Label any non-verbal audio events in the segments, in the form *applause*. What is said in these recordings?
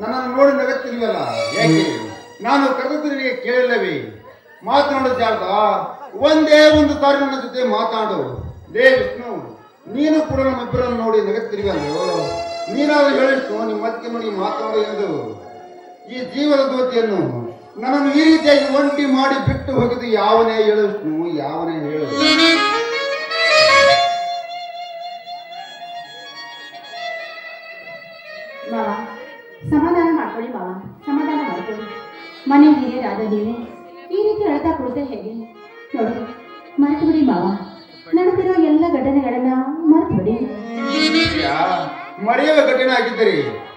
ನನ್ನನ್ನು ನೋಡಿ ನಗತ್ತಿಲ್ವಲ್ಲ ಯಾಕೆ ನಾನು ಕರೆದದ್ದು ನಿನಗೆ ಕೇಳಿಲ್ಲವೇ? ಮಾತನಾಡೋ ಜಾಗ ಒಂದೇ ಒಂದು ಸಾರಿ ನನ್ನ ಜೊತೆ ಮಾತಾಡು. ಲೇ ವಿಷ್ಣು, ನೀನು ಕೂಡ ನಮ್ಮಿಬ್ಬರನ್ನು ನೋಡಿ ನಗತ್ತಿರುವಲ್ಲೋ ನೀನಾದ್ರೂ ಹೇಳಿಷ್ಟು ನಿಮ್ಮ ಮತ್ತೆ ನೋಡಿ ಮಾತಾಡು ಎಂದು. ಈ ಜೀವನ ದೋತಿಯನ್ನು ನನ್ನನ್ನು ಈ ರೀತಿಯಾಗಿ ಒಂಟಿ ಮಾಡಿ ಬಿಟ್ಟು ಹೋಗಿದ್ದು ಯಾವನೇ ಹೇಳು ಯಾವನೇ ಹೇಳು. ಸಮಾಧಾನ ಮಾಡ್ಕೊಳ್ಳಿ ಮಾವ ಸಮಾಧಾನ ಮಾಡ್ಕೊಳ್ಳಿ. ಮನೆ ಹಿರಿಯರಾದ ನೀವೇ ಈ ರೀತಿ ಅಳ್ತಾ ಕೊಡುತ್ತೆ ಹೇಗೆ? ನೋಡಿ ಮರೆತು ಬಿಡಿ ಮಾವ ನಡೆದಿರೋ ಎಲ್ಲ ಘಟನೆಗಳನ್ನ ಮರೆತು ಬಿಡಿ ಮರೆಯುವ ಘಟನೆ ಆಗಿದ್ದರೆ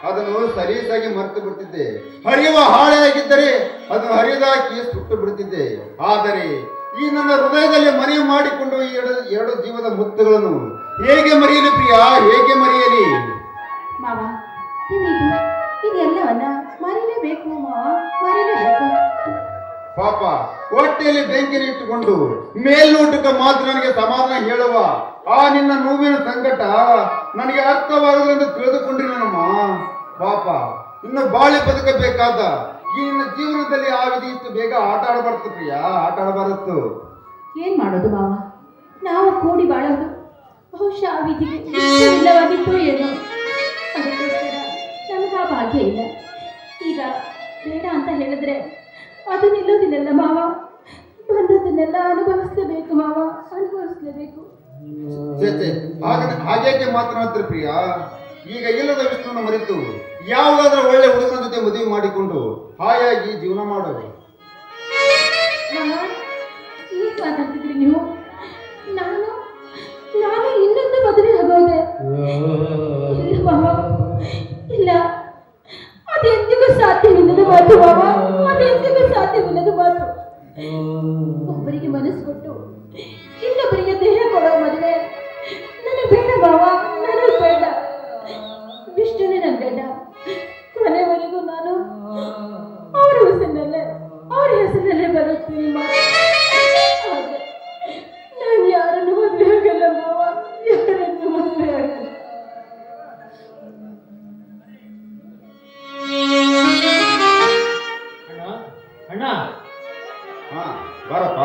ಅದನ್ನು ಸಲೀಸಾಗಿ ಮರೆತು ಬಿಡ್ತಿದ್ದೆ. ಹರಿಯುವ ಹಾಳೆ ಆಗಿದ್ದರೆ ಅದನ್ನು ಹರಿದಾಕಿ ಸುಟ್ಟು ಬಿಡುತ್ತಿದ್ದೆ ಆದರೆ ಈ ನನ್ನ ಹೃದಯದಲ್ಲಿ ಮನೆ ಮಾಡಿಕೊಂಡು ಈ ಎರಡು ಎರಡು ಜೀವದ ಮುತ್ತುಗಳನ್ನು ಹೇಗೆ ಮರೆಯಲಿ ಪ್ರಿಯ? ಹೇಗೆ ಮರೆಯಲಿ? ಮಾವ ಇದೆಲ್ಲವನ್ನ ಮರೀಲೇಬೇಕು ಮರೀಲೇಬೇಕು ಪಾಪ ಹೊಟ್ಟೆಯಲ್ಲಿ ಬೆಂಕಿನ ಇಟ್ಟುಕೊಂಡು ಮೇಲ್ನೋಟಕ್ಕೆ ಮಾತ್ರ ನನಗೆ ಸಮಾಧಾನ ಹೇಳುವ ಆ ನಿನ್ನ ನೋವಿನ ಸಂಕಟ ನನಗೆ ಅರ್ಥವಾಗದಂತ ತಿಳಿದುಕೊಂಡ್ರಿ ನನ್ನಮ್ಮ ಪಾಪ ಇನ್ನು ಬಾಳೆ ಬದುಕಬೇಕಾದ ಈ ನಿನ್ನ ಜೀವನದಲ್ಲಿ ಆ ವಿಧಿ ಇಷ್ಟು ಬೇಗ ಆಟ ಆಡಬಾರ್ದು ಪ್ರಿಯ ಆಟ ಏನ್ ಮಾಡೋದು ಮಾವ? ನಾವು ಕೂಡಿ ಬಾಳೋದು. ಬಹುಶಃ ಆ ವಿಧಿಗೆ ಇಲ್ಲವಾಗಿತ್ತು ಏನೋ. ಭಾಗ್ಯ ಇಲ್ಲ ಈಗ ಬೇಡ ಅಂತ ಹೇಳಿದ್ರೆ ಅದು ನಿಲ್ಲೋದಿಲ್ಲಲ್ಲ ಮಾವ? ಬಂದದ್ದನ್ನೆಲ್ಲ ಅನುಭವಿಸಲೇಬೇಕು ಮಾವ ಅನುಭವಿಸಲೇಬೇಕು. ಹಾಗೆ ಹಾಗೇಕೆ ಮಾತನಾಡ್ತೀರಿ ಪ್ರಿಯ? ಈಗ ಇಲ್ಲದ ವಿಷ್ಣುವನ್ನು ಮರೆತು ಯಾವುದಾದ್ರೂ ಒಳ್ಳೆ ಹುಡುಗನ ಜೊತೆ ಮದುವೆ ಮಾಡಿಕೊಂಡು ಹಾಯಾಗಿ ಜೀವನ ಮಾಡೋದು ಮಾತಾಡ್ತಿದ್ರಿ ನೀವು?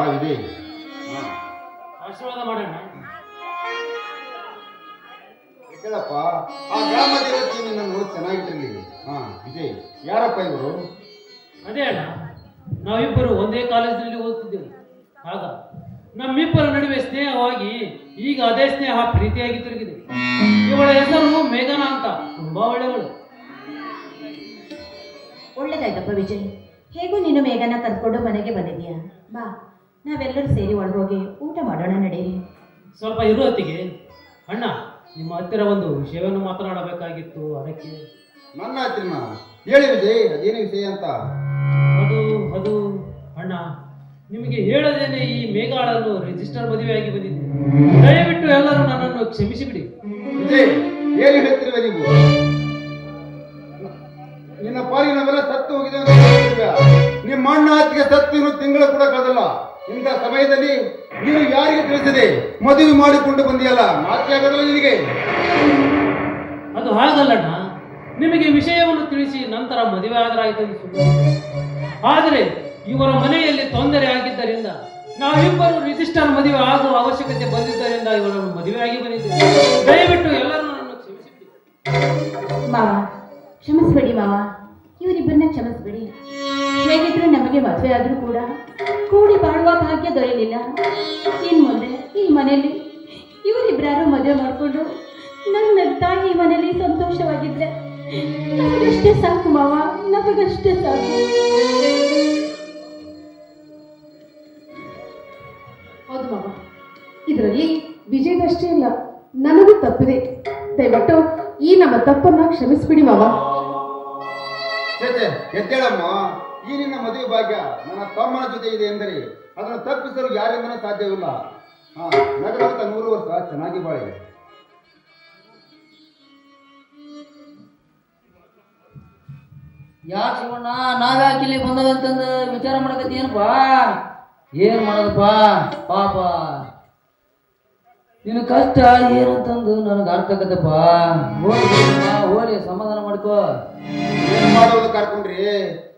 ಹಾ. ಆಶೀರ್ವಾದ ಮಾಡೋಣ. ಕೇಳಪ್ಪ ಆ ಗ್ರಾಮ ದೇವತೆ ನಿನ್ನ ನೋಡಿ ಚೆನ್ನಾಗಿಟ್ಟಿರ್ಲಿ ಹಾ ವಿಜಯ್ ಯಾರಪ್ಪ ಇವರು? ಅದೇ ಅಣ್ಣ ನಾವಿಬ್ಬರು ಒಂದೇ ಕಾಲೇಜಿನಲ್ಲಿ ಓದ್ತಿದ್ದೆವು ಆಗ ನಮ್ಮಿಬ್ಬರ ನಡುವೆ ಸ್ನೇಹವಾಗಿ ಈಗ ಅದೇ ಸ್ನೇಹ ಪ್ರೀತಿಯಾಗಿ ತಿರುಗಿದೆ. ಇವಳ ಹೆಸರು ಮೇಘನಾ ಅಂತ. ತುಂಬಾ ಒಳ್ಳೆಯವಳು. ಒಳ್ಳೇದಾಯ್ತಪ್ಪ ವಿಜಯ್. ಹೇಗೂ ನೀನು ಮೇಘನ ಕರ್ಕೊಂಡು ಮನೆಗೆ ಬಂದಿದ್ಯಾ ಬಾ. ನಾವೆಲ್ಲರೂ ಸೇರಿ ಒಳಗೋಗಿ ಊಟ ಮಾಡೋಣ ನಡೀರಿ ಸ್ವಲ್ಪ ಇರು ಹೊತ್ತಿಗೆ ಅಣ್ಣ ನಿಮ್ಮ ಹತ್ತಿರ ಒಂದು ವಿಷಯವನ್ನು ಮಾತನಾಡಬೇಕಾಗಿತ್ತು ಅದಕ್ಕೆ. ನನ್ನ ಹತ್ತಿರನ ಹೇಳಿ ವಿಜಯ್ ಅದೇನು ವಿಷಯ ಅಂತ. ಅದು ಅದು ಅಣ್ಣ ನಿಮಗೆ ಹೇಳದೇನೆ ಈ ಮೇಘಾಳನ್ನು ರಿಜಿಸ್ಟರ್ ಮದುವೆಯಾಗಿ ಬಂದಿದೆ. ದಯವಿಟ್ಟು ಎಲ್ಲರೂ ನನ್ನನ್ನು ಕ್ಷಮಿಸಿಬಿಡಿ. ವಿಜಯ್ ಏನು ಹೇಳ್ತಿರುವ ನೀವು? ನಿನ್ನ ಪಾಲಿಗೆ ನಾವೆಲ್ಲ ಸತ್ತು ಹೋಗಿದೆ ಅಂತ. ನಿಮ್ಮ ಅಣ್ಣ ಹತ್ತಿಗೆ ಸತ್ತು ಇನ್ನು ತಿಂಗಳು ಕೂಡ ಕಳೆದಲ್ಲ. ಇಂಥ ಸಮಯದಲ್ಲಿ ನೀವು ಯಾರಿಗೆ ತಿಳಿಸಿದೆ ಮದುವೆ ಮಾಡಿಕೊಂಡು ಬಂದಿಯಲ್ಲ? ಆಗೋದಿಲ್ಲ ನಿನಗೆ. ಅದು ಹಾಗಲ್ಲಣ್ಣ ನಿಮಗೆ ವಿಷಯವನ್ನು ತಿಳಿಸಿ ನಂತರ ಮದುವೆ ಆದರಾಯಿತು ಆದರೆ ಇವರ ಮನೆಯಲ್ಲಿ ತೊಂದರೆ ಆಗಿದ್ದರಿಂದ ನಾವಿಬ್ಬರು ರಿಜಿಸ್ಟರ್ ಮದುವೆ ಆಗುವ ಅವಶ್ಯಕತೆ ಬಂದಿದ್ದರಿಂದ ಇವರನ್ನು ಮದುವೆಯಾಗಿ ಬಂದಿದ್ದೇವೆ. ದಯವಿಟ್ಟು ಎಲ್ಲರೂ ನನ್ನನ್ನು ಕ್ಷಮಿಸಿಬಿಡಿ ಮಾವ ಕ್ಷಮಿಸ್ಬೇಡಿ ಮಾವ. ಇವರಿಬ್ಬರನ್ನ ಕ್ಷಮಿಸ್ಬೇಡಿ. ಹೇಗಿದ್ರು ನಮಗೆ ಮದುವೆ ಆದರೂ ಕೂಡ ಕೂಡಿ ಬಾಳುವ ಭಾಗ್ಯ ದೊರೆಯಲಿಲ್ಲ. ಇನ್ ಮುಂದೆ ಈ ಮನೆಯಲ್ಲಿ ಇವರಿಬ್ಬರಾರು ಮದುವೆ ಮಾಡಿಕೊಂಡು ನನ್ನ ತಾಯಿ ಈ ಮನೆಯಲ್ಲಿ ಸಂತೋಷವಾಗಿದ್ರೆ ನಮಗಷ್ಟೇ ಸಾಕು ಮಾವ ನಮಗಷ್ಟೇ ಸಾಕು. ಹೌದು ಮಾವ ಇದರಲ್ಲಿ ವಿಜಯದಷ್ಟೇ ಇಲ್ಲ ನನಗೂ ತಪ್ಪಿದೆ. ದಯವಿಟ್ಟು ಈ ನಮ್ಮ ತಪ್ಪನ್ನ ಕ್ಷಮಿಸ್ಬಿಡಿ ಮಾವ. ಎದ್ದೇಳಮ್ಮ. ಈ ನಿನ್ನ ಮದುವೆ ಭಾಗ್ಯ ನನ್ನ ತಮ್ಮನ ಜೊತೆ ಇದೆ ಎಂದರೆ ಅದನ್ನು ತಪ್ಪಿಸಲು ಯಾರಿಂದನೂ ಸಾಧ್ಯವಿಲ್ಲ. ಹಾ ನಗರವಂತ ನೂರು ವರ್ಷ ಚೆನ್ನಾಗಿ ಬಾಳಿದೆ ಯಾಕೆ ಶಿವಣ್ಣ ನಾವ್ಯಾಕೆ ಇಲ್ಲಿ ಬಂದದಂತಂದು ವಿಚಾರ ಮಾಡಕತ್ತಿ ಏನಪ್ಪಾ? ಏನ್ ಮಾಡೋದಪ್ಪ? ಪಾಪ. ನಿನ್ನ ಕಷ್ಟ ಏನಂತಂದು ನನಗೆ ಅರ್ಥ ಆಗತ್ತಪ್ಪ. ಹೋಲಿ ಹೋಲಿ ಸಮಾಧಾನ ಮಾಡ್ಕೋ. ಏನು ಮಾಡೋದು ಕರ್ಕೊಂಡ್ರಿ?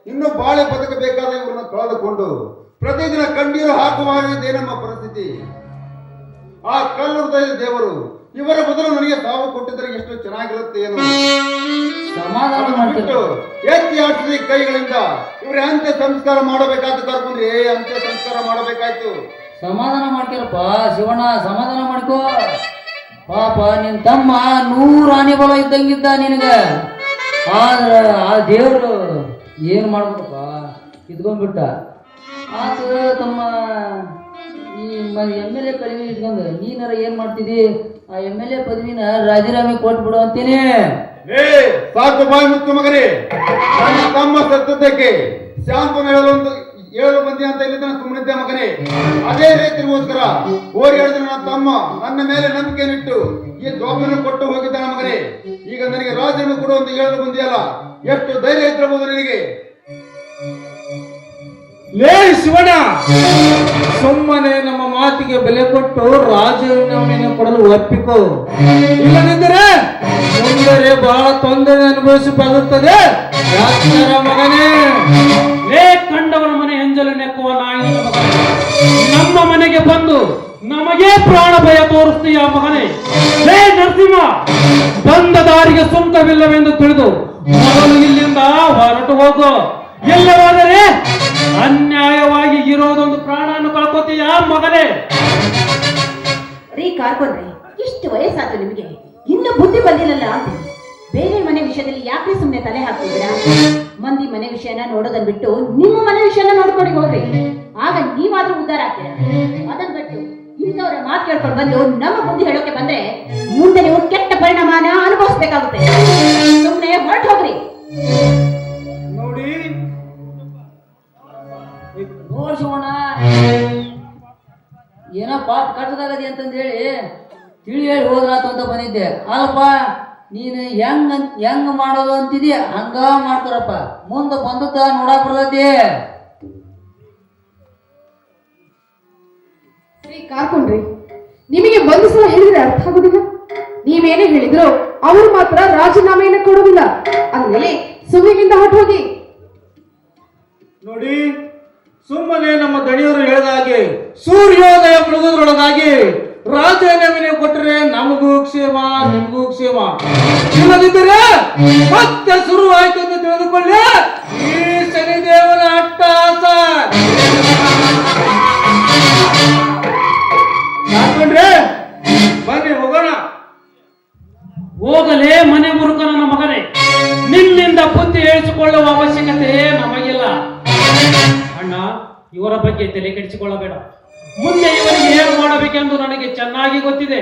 ಇನ್ನು ಬಾಳೆ ಬದುಕಬೇಕಾದ ಇವರನ್ನು ಕಳೆದುಕೊಂಡು ಪ್ರತಿದಿನ ಕಣ್ಣೀರು ಹಾಕುವಾಗಿದೆ ನಮ್ಮ ಪರಿಸ್ಥಿತಿ? ಆ ಕಲ್ಲು ಹೃದಯದ ದೇವರು ಇವರ ಬದಲು ನನಗೆ ತಾವು ಕೊಟ್ಟಿದ್ರೆ ಎಷ್ಟು ಚೆನ್ನಾಗಿರುತ್ತೆ ಏನು? ಸಮಾಧಾನ ಎತ್ತಿ ಆಡಿಸಿದ ಕೈಗಳಿಂದ ಇವ್ರ ಅಂತ್ಯ ಸಂಸ್ಕಾರ ಮಾಡಬೇಕಾದ ಕರ್ಕೊಂಡ್ರಿ ಅಂತ್ಯ ಸಂಸ್ಕಾರ ಮಾಡಬೇಕಾಯ್ತು. ಸಮಾಧಾನ ಮಾಡ್ತೀರಪ್ಪ ಶಿವಣ್ಣ ಸಮಾಧಾನ ಮಾಡ್ಕೋ. ಪಾಪ ನಿನ್ ತಮ್ಮ ನೂರು ಆನೆ ಬಲ ಇದ್ದಂಗಿದ್ದ ನಿನಗ. ಆದ್ರ ಆ ದೇವ್ರು ಏನ್ ಮಾಡ್ಬಿಟ್ಟಪ್ಪ ಇದ್ಕೊಂಡ್ಬಿಟ್ಟ. ಆತ ತಮ್ಮ ಈ ಎಂ ಎಲ್ ಎ ಪದವಿ ಇಟ್ಕೊಂಡು ನೀನಾರ ಏನು ಮಾಡ್ತಿದ್ದಿ ಆ ಎಂ ಎಲ್ ಎ ಪದವಿನ ರಾಜೀನಾಮೆ ಕೊಟ್ಬಿಡು ಅಂತೀನಿ. ಸಾಕು ಬಾಯಿ ಮುಕ್ತ ಮಗರಿ ತಮ್ಮ ಸತ್ತಕ್ಕೆ ಶಾಂತ ಹೇಳಲು ಒಂದು ಮಂದಿ ಅಂತ ಇಲ್ಲಿ ಸುಮ್ಮನಿದ್ದೆ ಮಗನೇ ಅದೇ ರೈತರಿಗೋಸ್ಕರ ಓಡಿ ಹೇಳಿದ್ರೆ ನನ್ನ ತಮ್ಮ, ನನ್ನ ಮೇಲೆ ನಂಬಿಕೆನಿಟ್ಟು ಈ ಜವಾಬ್ದಾರಿ ಕೊಟ್ಟು ಹೋಗಿದ್ದಾನ ಮಗನೇ ಈಗ ನನಗೆ ರಾಜನು ಕೊಡು ಅಂತ ಮಂದಿ ಅಲ್ಲ ಎಷ್ಟು ಧೈರ್ಯ ಇದ್ರಬಹುದು ನಿನಗೆ? ಲೇ ಶಿವಣ್ಣ! ಸುಮ್ಮನೆ ನಮ್ಮ ಮಾತಿಗೆ ಬೆಲೆ ಕೊಟ್ಟು ರಾಜೀನಾಮೆಯನ್ನು ಕೊಡಲು ಒಪ್ಪಿಕೋ. ಇಲ್ಲದಿದ್ದರೆ ಮುಂದೆ ಬಹಳ ತೊಂದರೆ ಅನುಭವಿಸಬೇಕಾಗುತ್ತದೆ. ಮಗನೇ ನಮ್ಮ ಮನೆಗೆ ಬಂದು ನಮಗೆ ಪ್ರಾಣ ಭಯ ತೋರಿಸ್ತೀಯ ಮಗನೇ. ಹೇ ನರಸಿಂಹ, ಬಂದ ದಾರಿಗೆ ಸುಂಕವಿಲ್ಲವೆಂದು ತಿಳಿದು ಮೊದಲು ಇಲ್ಲಿಂದ ಹೊರಟು ಹೋಗು. ಎಲ್ಲವಾದರೆ ಅನ್ಯಾಯವಾಗಿ ಇರೋದೊಂದು ಪ್ರಾಣವನ್ನು ಕಳ್ಕೊತೀಯ ಮಗನೇ. ರೀ ಕಾರ್ಕೊಂಡ್ರೆ, ಇಷ್ಟು ವಯಸ್ಸಾಯ್ತು ನಿಮಗೆ. ಇನ್ನು ಬುದ್ಧಿ ಬಂದಿಲ್ಲಲ್ಲ ಬೇರೆ ಮನೆ ವಿಷಯದಲ್ಲಿ ಯಾಕೆ ಸುಮ್ಮನೆ ತಲೆ ಹಾಕ್ತಿದ್ದೀರಾ? ಮಂದಿ ಮನೆ ವಿಷಯನ ನೋಡೋದನ್ ಬಿಟ್ಟು ನಿಮ್ಮ ಮನೆ ವಿಷಯನ ನೋಡ್ಕೊಂಡು ಹೋಗ್ರಿ. ಉದ್ಧಾರ ಆಗ್ತದೆ ಅದನ್ ಬಿಟ್ಟು ಇಂಥವ್ರ ಮಾತು ಕೇಳ್ಕೊಂಡು ಬಂದು ನಮ್ಮ ಬುದ್ಧಿ ಹೇಳೋಕೆ ಬಂದ್ರೆ ಮುಂದೆ ನೀವು ಕೆಟ್ಟ ಪರಿಣಾಮನ ಅನುಭವಿಸ್ಬೇಕಾಗುತ್ತೆ. ಸುಮ್ಮನೆ ಹೊರಟು ಹೋಗ್ರಿ. ನೋಡಿ. ಶಿವಣ್ಣ ಏನೋ ಪಾಪ ಕಟ್ಟದಾಗದಿ ಅಂತಂದು ಹೇಳಿ ತಿಳಿ ಹೇಳಿ ಹೋದ್ರಾತು ಅಂತ ಬಂದಿದ್ದೆ. ಅಲ್ಲಪ್ಪ ನೀನು ಹೆಂಗ್ ಹೆಂಗ್ ಮಾಡೋದು ಅಂತಿದ್ಯಾ? ಹಂಗ ಮಾಡ್ತಾರಪ್ಪ. ಮುಂದೆ ಬಂದದ್ದ ನೋಡಕ್ ಬರ್ತೈತಿ. ರೀ ಕಾರ್ಕೊಂಡ್ರಿ. ನಿಮಗೆ ಒಂದು ಸಲ ಹೇಳಿದ್ರೆ ಅರ್ಥ ಆಗುದಿಲ್ಲ? ನೀವೇನೇ ಹೇಳಿದ್ರು ಅವರು ಮಾತ್ರ ರಾಜೀನಾಮೆಯನ್ನ ಕೊಡುವುದಿಲ್ಲ. ಅಂದ್ಮೇಲೆ ಸುಮ್ಮಿನಿಂದ ಹೋಗಿ. ನೋಡಿ, ಸುಮ್ಮನೆ ನಮ್ಮ ದಣಿಯವರು ಹೇಳಿದ ಹಾಗೆ ಸೂರ್ಯೋದಯ ಮುಳುಗೋದ್ರೊಳಗಾಗಿ ರಾಜೀನಾಮೆ ಕೊಟ್ಟರೆ ನಮಗೂ ಕ್ಷೇಮ, ನಿಮಗೂ ಕ್ಷೇಮ. ಇಲ್ಲದಿದ್ದರೆ ಮತ್ತೆ ಶುರುವಾಯ್ತು ಅಂತ ತಿಳಿದುಕೊಳ್ಳಿ. ಈ ಶನಿದೇವನ ಅಟ್ಟಹಾಸ ಹಾಕೊಂಡ್ರೆ ಬನ್ನಿ ಹೋಗೋಣ. ಹೋಗಲೇ ಮನೆ ಮುರುಕನ ಮಗನೇ. ನಿನ್ನಿಂದ ಬುದ್ಧಿ ಹೇಳಿಸಿಕೊಳ್ಳುವ ಅವಶ್ಯಕತೆ ನಮಗಿಲ್ಲ. ಅಣ್ಣ ಇವರ ಬಗ್ಗೆ ತಲೆ ಕೆಡಿಸಿಕೊಳ್ಳಬೇಡ. ಮುಂದೆ ಇವರಿಗೆ ಏನು ಮಾಡಬೇಕೆಂದು ನನಗೆ ಚೆನ್ನಾಗಿ ಗೊತ್ತಿದೆ.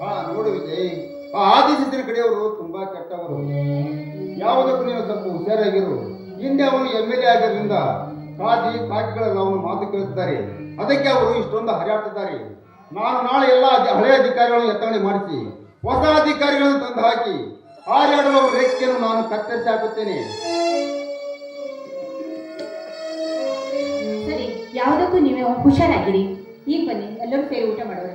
ಹಾ ನೋಡು ವಿಜಯ್ ಆ ಆದಿಶಿಸಿನ ಕಡೆಯವರು ತುಂಬಾ ಕೆಟ್ಟವರು. ಯಾವುದಕ್ಕೂ ನೀನು ಸ್ವಲ್ಪ ಹುಷಾರಾಗಿರು. ಹಿಂದೆ ಅವನು ಎಂ ಎಲ್ ಎ ಆಗಿದ್ದರಿಂದ ಕಾದಿ ಕಾಕಿಗಳೆಲ್ಲ ಅವನು ಮಾತು ಕೇಳುತ್ತಿದ್ದಾರೆ. ಅದಕ್ಕೆ ಅವರು ಇಷ್ಟೊಂದು ಹರಿಯಾಡ್ತಿದ್ದಾರೆ. ನಾನು ನಾಳೆ ಎಲ್ಲ ಹಳೆ ಅಧಿಕಾರಿಗಳನ್ನು ಎತ್ತಣೆ ಮಾಡಿಸಿ, ಹೊಸ ಅಧಿಕಾರಿಗಳನ್ನು ತಂದು ಹಾಕಿ, ಹಾರಾಡುವ ರೇಖೆಯನ್ನು ನಾನು ಕತ್ತರಿಸಿ ಹಾಕುತ್ತೇನೆ. ಸರಿ, ಯಾವುದಕ್ಕೂ ನೀವೇ ಹುಷಾರಾಗಿರಿ. ಈಗ ಬನ್ನಿ, ಎಲ್ಲರೂ ಸೇರಿ ಊಟ ಮಾಡೋಣ.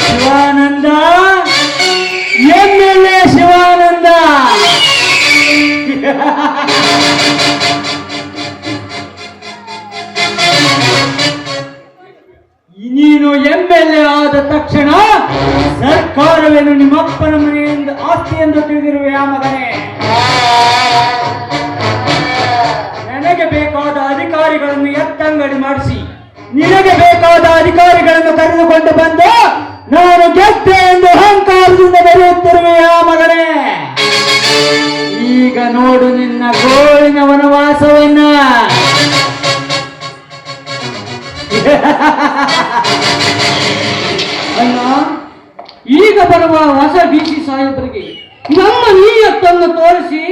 Shivananda M L A Shivananda. ನೀನು ಎಂ ಎಲ್ ಎ ಆದ ತಕ್ಷಣ ಸರ್ಕಾರವೇನು ನಿಮ್ಮಪ್ಪನ ಅಧಿಕಾರಿಗಳನ್ನು ಕರೆದುಕೊಂಡು ಬಂದು, ನಾನು ಗೆದ್ದೆ ಎಂದು ಅಹಂಕಾರದಿಂದ ಬರೆಯುತ್ತಿರುವೆ ಆ ಮಗನೇ? ಈಗ ನೋಡು ನಿನ್ನ ಗೋಳಿನ ವನವಾಸವನ್ನ. *laughs* ಅಲ್ಲ ಈಗ ಬರುವ ಹೊಸ ಡಿ ಸಿ ಸಾಹೇಬರಿಗೆ ನಮ್ಮ ನೀಯತ್ತನ್ನು ತೋರಿಸಿ,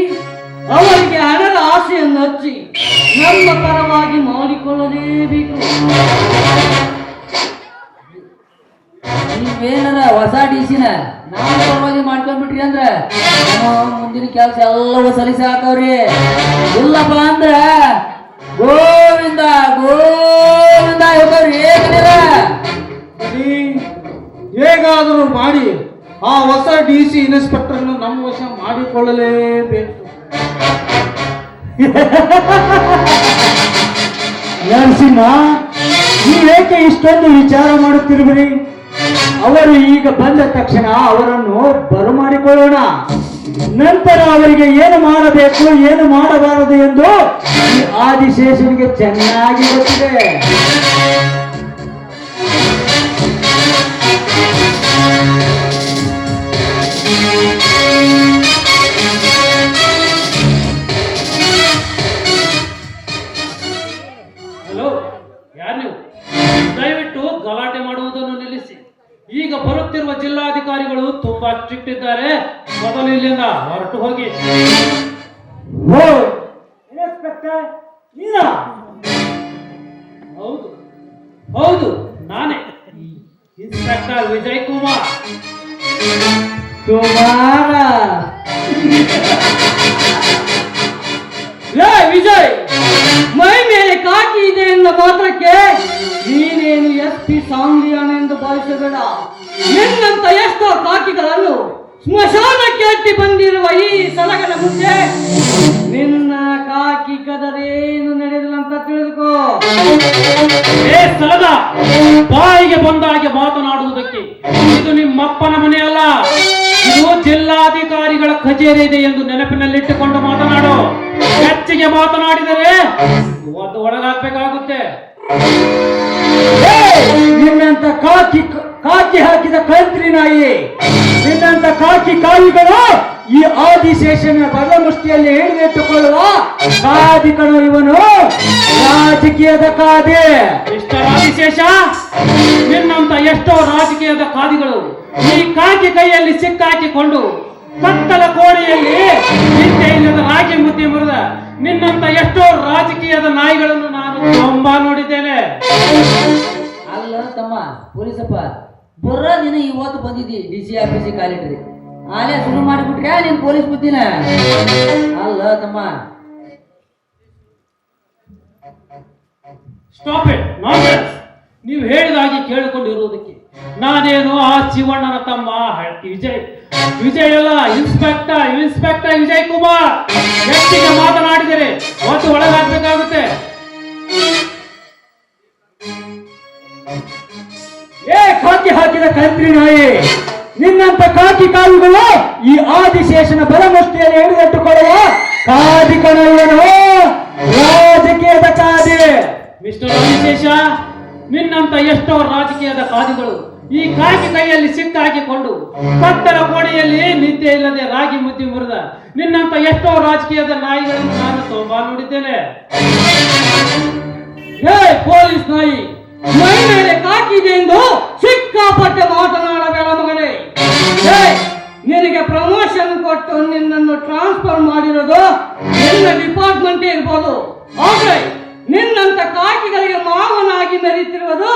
ಅವರಿಗೆ ಹಣದ ಆಸೆಯನ್ನು ಹಚ್ಚಿ ನಮ್ಮ ಪರವಾಗಿ ಮಾಡಿಕೊಳ್ಳಲೇಬೇಕು. ನೀವೇನಾರ ಹೊಸ ಡಿ ಸಿನ ನಾವು ಪರವಾಗಿ ಮಾಡ್ಕೊಂಡ್ಬಿಟ್ರಿ ಅಂದ್ರೆ ನಮ್ಮ ಮುಂದಿನ ಕೆಲಸ ಎಲ್ಲವೂ ಸಲಿಸಿ ಹಾಕವ್ರಿ. ಇಲ್ಲಪ್ಪ ಅಂದ್ರ ಗೋವಿಂದ ಗೋವಿಂದ ಸರಿ ಹೇಗಾದರೂ ಮಾಡಿ ಆ ಹೊಸ ಡಿ ಸಿ ಇನ್ಸ್ಪೆಕ್ಟರ್ನು ನಮ್ಮ ವಶ ಮಾಡಿಕೊಳ್ಳಲೇಬೇಕು. ನರಸಿಂಹ ನೀವೇಕೆ ಇಷ್ಟೊಂದು ವಿಚಾರ ಮಾಡುತ್ತಿರುವಿರಿ? ಅವರು ಈಗ ಬಂದ ತಕ್ಷಣ ಅವರನ್ನು ಬರಮಾಡಿಕೊಳ್ಳೋಣ ನಂತರ ಅವರಿಗೆ ಏನು ಮಾಡಬೇಕು, ಏನು ಮಾಡಬಾರದು ಎಂದು ಈ ಆದಿಶೇಷನಿಗೆ ಚೆನ್ನಾಗಿ ಗೊತ್ತಿದೆ. ಈಗ ಬರುತ್ತಿರುವ ಜಿಲ್ಲಾಧಿಕಾರಿಗಳು ತುಂಬಾ ಸ್ಟ್ರಿಕ್ಟ್ ಇದ್ದಾರೆ. ಮೊದಲು ಇಲ್ಲಿಂದ ಹೊರಟು ಹೋಗಿ. ಹೌದು ಹೌದು ನಾನೇ. ಇನ್ಸ್ಪೆಕ್ಟರ್ ವಿಜಯ್ ಕುಮಾರ್. ವಿಜಯ್ ಮೈ ಮೇಲೆ ಕಾಕಿ ಇದೆ ಎಂದ ಮಾತ್ರಕ್ಕೆ ನೀನೇನು ಎಸ್ ಪಿ ಸಾಂಗ್ಲಿಯಾನೆಂದು ಭಾವಿಸಬೇಡ. ನಿನ್ನಂತ ಎಷ್ಟೋ ಕಾಕಿಗಳನ್ನು ಸ್ಮಶಾನಕ್ಕೆ ಅಟ್ಟಿ ಬಂದಿರುವ ಈ ಸಲಗನ ಮುಂದೆ ನಿನ್ನ ಕಾಕಿ ಕದರೇನು ನಡೆದಿಲ್ಲ ಅಂತ ತಿಳಿದುಕೋ. ಏ ಸಲದ ಬಾಯಿಗೆ ಬಂದ ಹಾಗೆ ಮಾತನಾಡುವುದಕ್ಕೆ ಇದು ನಿಮ್ಮಪ್ಪನ ಮನೆಯಲ್ಲ ಇದು ಜಿಲ್ಲಾಧಿಕಾರಿಗಳ ಕಚೇರಿ ಇದೆ ಎಂದು ನೆನಪಿನಲ್ಲಿಟ್ಟುಕೊಂಡು ಮಾತನಾಡು. ಹೆಚ್ಚಿಗೆ ಮಾತನಾಡಿದರೆ ಒಳಗಾಗಬೇಕಾಗುತ್ತೆ! ನಿನ್ನಂತ ಕಾಕಿ ಕಾಕಿ ಹಾಕಿದ ಕಂತ್ರಿ ನಾಯಿ. ನಿನ್ನಂತ ಕಾಕಿ ಕಾಯಿಗಳು ಈ ಆದಿಶೇಷನ ಬಲಮುಷ್ಟಿಯಲ್ಲಿ ಹಿಡಿದಿಟ್ಟುಕೊಳ್ಳುವ ಕಾದಿಕನು ಇವನು. ರಾಜಕೀಯದ ಕಾದೆ. ಇಷ್ಟ ಆದಿಶೇಷ? ನಿನ್ನಂತ ಎಷ್ಟೋ ರಾಜಕೀಯದ ಕಾದಿಗಳು ಈ ಕಾಕಿ ಕೈಯಲ್ಲಿ ಸಿಕ್ಕಾಕಿಕೊಂಡು ಕತ್ತಲ ಕೋಣೆಯಲ್ಲಿ ನಿದ್ದೆ ಇಲ್ಲದ ರಾಗಿ ಮುದ್ದೆ ಮುರಿದ ನಿನ್ನಂತ ಎಷ್ಟೋ ರಾಜಕೀಯದ ನಾಯಿಗಳನ್ನು ನಾನು ತುಂಬಾ ನೋಡಿದ್ದೇನೆ. ಅಲ್ಲ ತಮ್ಮ ಪೊಲೀಸಪ್ಪ ಬರೋ ದಿನ ಇವತ್ತು ಬಂದಿದ್ದಿ ಡಿ ಸಿ ಆಫೀಸಿಗೆ ಕಾಲಿಟ್ರಿ ಆಲೇ ಶುರು ಮಾಡಿಬಿಟ್ರೆ ನೀನ್ ಪೊಲೀಸ್ ಬುದ್ಧಿನ? ಅಲ್ಲ ತಮ್ಮ. ಸ್ಟಾಪ್ ಇಟ್ ನಾನ್ಸೆನ್ಸ್ ನೀವು ಹೇಳಿದ ಹಾಗೆ ಕೇಳಿಕೊಂಡಿರುವುದಕ್ಕೆ ನಾನೇನು ಆ ಶಿವಣ್ಣನ ತಮ್ಮ? ವಿಜಯ್. ವಿಜಯ್ ಅಲ್ಲ ಇನ್ಸ್ಪೆಕ್ಟರ್ ಇನ್ಸ್ಪೆಕ್ಟರ್ ವಿಜಯ್ ಕುಮಾರ್. ಹೆಚ್ಚಿಗೆ ಮಾತನಾಡಿದರೆ? ಒಂದು ಒಳಗಾಗಬೇಕಾಗುತ್ತೆ. ಏ ಕಾಕಿ ಹಾಕಿದ ಕಂತ್ರಿ ನಾಯಿ, ನಿನ್ನಂತ ಕಾಕಿ ಕಾಲುಗಳು ಈ ಆದಿಶೇಷನ ಬಲಮುಷ್ಟಿಯಲ್ಲಿ ಹಿಡಿದಿಟ್ಟುಕೊಳ್ಳುವ ಕಾದಿ ಕಣಯ್ಯನು ರಾಜಕೀಯದ ಕಾದಿ. ಮಿಸ್ಟರ್ ಆದಿಶೇಷ, ನಿನ್ನಂತ ಎಷ್ಟೋ ರಾಜಕೀಯದ ಕಾದಿಗಳು ಈ ಕಾಕಿ ಕೈಯಲ್ಲಿ ಸಿಕ್ಕಾಕಿಕೊಂಡು ಕತ್ತಲ ಕೋಣೆಯಲ್ಲಿ ನಿದ್ದೆ ಇಲ್ಲದೆ ರಾಗಿ ಮುದ್ದೆ ಮುರಿದ ನಿನ್ನಂತ ಎಷ್ಟೋ ರಾಜಕೀಯದ ನಾಯಿಗಳನ್ನು ನಾನು ತುಂಬಾ ನೋಡಿದ್ದೇನೆ. ಏ ಪೊಲೀಸ್ ನಾಯಿ ಮೈ ಮೇಲೆ ಕಾಕಿದೆ ಎಂದು ಸಿಕ್ಕಾಪಟ್ಟೆ ಮಾತನಾಡಬೇಡ ಮಗನೇ. ನಿನಗೆ ಪ್ರಮೋಷನ್ ಕೊಟ್ಟು ನಿನ್ನನ್ನು ಟ್ರಾನ್ಸ್ಫರ್ ಮಾಡಿರೋದು ನಿನ್ನ ಡಿಪಾರ್ಟ್ಮೆಂಟೇ ಇರ್ಬೋದು. ಆದ್ರೆ ನಿನ್ನಂತ ಕಾಕಿಗಳಿಗೆ ಮಾವನಾಗಿ ಮೆರೀತಿರುವುದು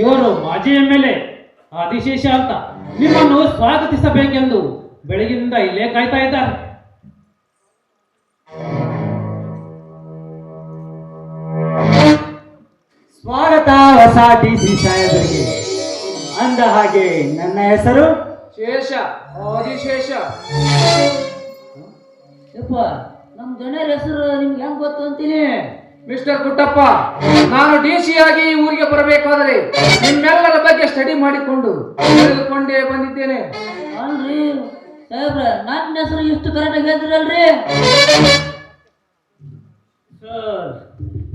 ಇವರು ಮಾಜಿ ಎಂ ಎಲ್ ಎ ಆದಿಶೇಷ ಅಂತ ನಿಮ್ಮನ್ನು ಸ್ವಾಗತಿಸಬೇಕೆಂದು ಬೆಳಗಿನಿಂದ ಇಲ್ಲೇ ಕಾಯ್ತಾ ಇದ್ದಾರೆ. ಸ್ವಾಗತ ಹೊಸ ಡಿ ಸಿ ಸಾಹೇಬರಿಗೆ. ಅಂದ ಹಾಗೆ ನನ್ನ ಹೆಸರು ಶೇಷ ಆದಿಶೇಷ. ಯಪ್ಪ ನಮ್ಮ ಜನರ ಹೆಸರು ನಿಮ್ಗೆ ಹೆಂಗ್ ಗೊತ್ತು ಅಂತೀನಿ? ಮಿಸ್ಟರ್ ಪುಟ್ಟಪ್ಪ ನಾನು ಡಿ ಸಿ ಆಗಿ ಈ ಊರಿಗೆ ಬರಬೇಕಾದರೆ ನಿಮ್ಮೆಲ್ಲರ ಬಗ್ಗೆ ಸ್ಟಡಿ ಮಾಡಿಕೊಂಡು ತಿಳಿದುಕೊಂಡೇ ಬಂದಿದ್ದೇನೆ. ಅಲ್ರಿ ಸಾಹೇಬ್ರ ನನ್ನ ಹೆಸರು ಇಷ್ಟು ಕರೆಕ್ಟಾಗಿ ಹೇಳಿದ್ರಲ್ರಿ?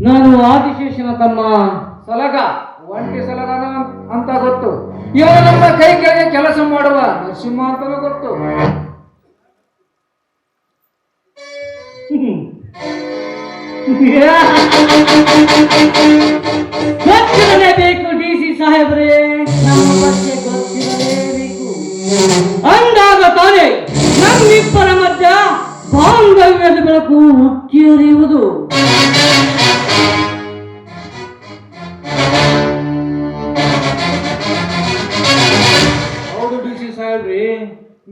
ನಾನು ಆದಿಶೇಷನ ತಮ್ಮ ಸಲಗ ಒಂಟಿ ಸಲಗ ಅಂತ ಗೊತ್ತು. ಇವರು ನಮ್ಮ ಕೈ ಕೆಳಗೆ ಕೆಲಸ ಮಾಡುವ ನರಸಿಂಹ ಅಂತಲೂ ಗೊತ್ತು. *laughs* *laughs* ಗೊತ್ತಿರಲೇಬೇಕು ಡಿ ಸಿ ಸಾಹೇಬ್ರೇ. ನಮ್ಮ ಬಗ್ಗೆ ಗೊತ್ತಿರಲೇಬೇಕು ಅಂದಾಗ ತಾನೇ ನಮ್ಮಿಬ್ಬರ ಮಧ್ಯ ಬಾಂಧವ್ಯದ ಬೆಳಕು ಉಕ್ಕಿ ಹರಿಯುವುದು ಹೌದು ಡಿ ಸಿ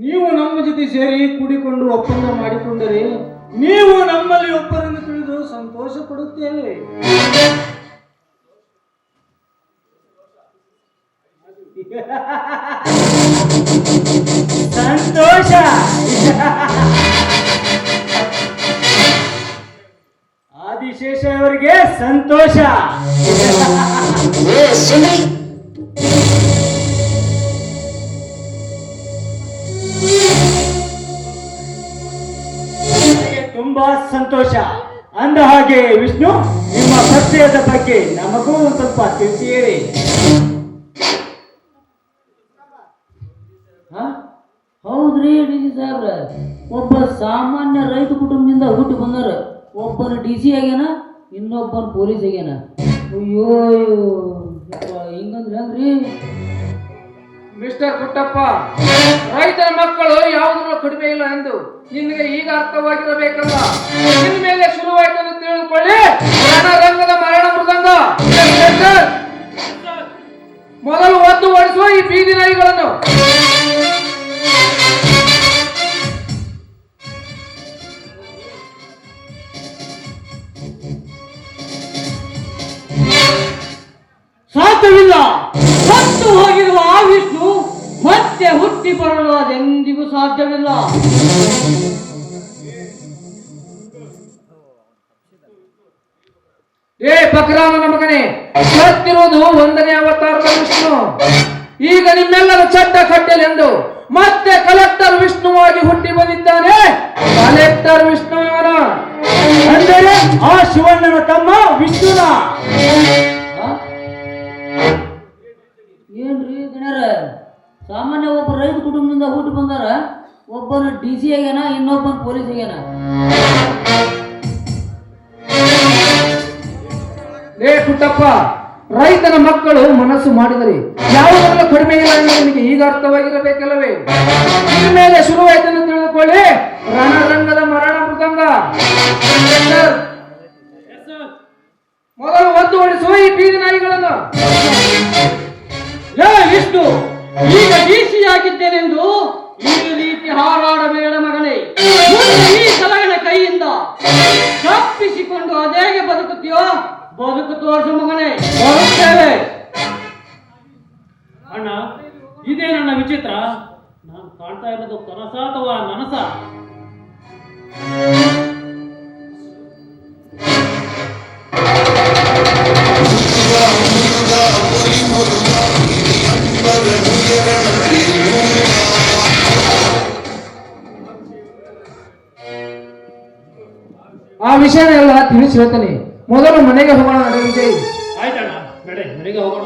ನೀವು ನಮ್ಮ ಜೊತೆ ಸೇರಿ ಕೂಡಿಕೊಂಡು ಒಪ್ಪಂದ ಮಾಡಿಕೊಂಡರೆ ನೀವು ನಮ್ಮಲ್ಲಿ ತಿಳಿದು ಸಂತೋಷ ಪಡುತ್ತೇವೆ ಸಂತೋಷ. ಆದಿಶೇಷ ಅವರಿಗೆ ಸಂತೋಷ. ತುಂಬಾ ಸಂತೋಷ. ಹಾಗೆ ವಿಷ್ಣು, ನಿಮ್ಮ ಪರಿಚಯದ ಬಗ್ಗೆ ನಮಗೂ ಒಂದು ಸ್ವಲ್ಪ ತಿಳಿಸಿ ಹೌದ್ರಿ ಡಿ ಸಿ ಸಾಹೇಬ್ರ. ಒಬ್ಬ ಸಾಮಾನ್ಯ ರೈತ ಕುಟುಂಬದಿಂದ ಹುಟ್ಟಿ ಬಂದಾರ ಒಬ್ಬನ ಡಿ ಸಿ ಆಗ್ಯಾನ, ಇನ್ನೊಬ್ಬನ ಪೊಲೀಸ್ ಆಗ್ಯಾನ. ಅಯ್ಯೋ ಹಿಂಗಂದ್ರೆ ಹೆಂಗ್ರಿ? ಮಿಸ್ಟರ್ ಪುಟ್ಟಪ್ಪ, ರೈತರ ಮಕ್ಕಳು ಯಾವುದರಲ್ಲೂ ಕಡಿಮೆ ಇಲ್ಲ ಎಂದು ನಿಮಗೆ ಈಗ ಅರ್ಥವಾಗಿರಬೇಕಲ್ಲ? ನಿನ್ನ ಮೇಲೆ ಶುರುವಾಯಿತು ಅಂತ ತಿಳಿದುಕೊಳ್ಳಿ. ರಣರಂಗದ ಮರಣ ಮೃದಂಗ. ಮೊದಲು ಒದ್ದು ಓಡಿಸುವ ಈ ಬೀದಿ ನಾಯಿಗಳನ್ನು ಸಾಧ್ಯವಿಲ್ಲ. ಸತ್ತು ಹೋಗಿರುವ ಆ ಮತ್ತೆ ಹುಟ್ಟಿ ಬರಲು ಅದೆಂದಿಗೂ ಸಾಧ್ಯವಿಲ್ಲ. ಏ ಬಕ್ರಾಮನ ಮಗನೇ ಸತ್ತಿರುವುದು ಒಂದನೇ ಅವತಾರದ ವಿಷ್ಣು. ಈಗ ನಿಮ್ಮೆಲ್ಲರ ಚಟ್ಟ ಕಟ್ಟಲೆಂದು ಮತ್ತೆ ಕಲೆಕ್ಟರ್ ವಿಷ್ಣುವಾಗಿ ಹುಟ್ಟಿ ಬಂದಿದ್ದಾನೆ. ಕಲೆಕ್ಟರ್ ವಿಷ್ಣು ಇವನ. ಅಂದರೆ ಆ ಶಿವಣ್ಣನ ತಮ್ಮ ವಿಷ್ಣುನ? ಏನ್ರಿ ಗಣ್ಯರ? ಸಾಮಾನ್ಯ ಒಬ್ಬ ರೈತ ಕುಟುಂಬದಿಂದ ಹುಟ್ಟು ಬಂದಾರ, ಒಬ್ಬನ ಡಿ ಸಿ ಆಗ್ಯಾನ, ಇನ್ನೊಬ್ಬನ ಪೊಲೀಸ್ ಆಗ್ಯಾನ. ಏ ಪುಟ್ಟಪ್ಪ, ರೈತನ ಮಕ್ಕಳು ಮನಸ್ಸು ಮಾಡಿದರೆ ಯಾವುದರಲ್ಲ ಕಡಿಮೆ ಇಲ್ಲ ನಿಮಗೆ ಈಗ ಅರ್ಥವಾಗಿರಬೇಕಲ್ಲವೇ? ಮೇಲೆ ಶುರುವಾಯ್ತನ್ನು ತಿಳಿದುಕೊಳ್ಳಿ. ರಣರಂಗದ ಮರಣ ಮೃದಂಗ. ಮೊದಲು ಒದ್ದು ಓಡಿಸುವ ಈ ಬೀದಿ ನಾಯಿಗಳನ್ನು. ವಿಷ್ಣು ಈಗ ಡಿಸಿ ಆಗಿದ್ದೇನೆಂದು ಈ ರೀತಿ ಹಾರಾಡಬೇಡ ಮಗನೇ ಈ ಸಲಗನ ಕೈಯಿಂದ ತಪ್ಪಿಸಿಕೊಂಡು ಅದೇಗೆ ಬದುಕುತ್ತೀಯೋ? ಬದುಕು ತೋರಿಸು ಮಗನೇ ಬರುತ್ತೇವೆ. ಅಣ್ಣ, ಇದೇ ನನ್ನ ವಿಚಿತ್ರ. ನಾನು ಕಾಣ್ತಾ ಇರೋದು ಕನಸ ಅಥವಾ ನನಸ. ವಿಷಯನ ಎಲ್ಲ ತಿಳಿಸಿ ಹೇಳ್ತಾನೆ. ಮೊದಲು ಮನೆಗೆ ಹೋಗೋಣ ವಿಜಯ್. ಆಯ್ತಣ್ಣ ಬೇಡ ಮನೆಗೆ ಹೋಗೋಣ.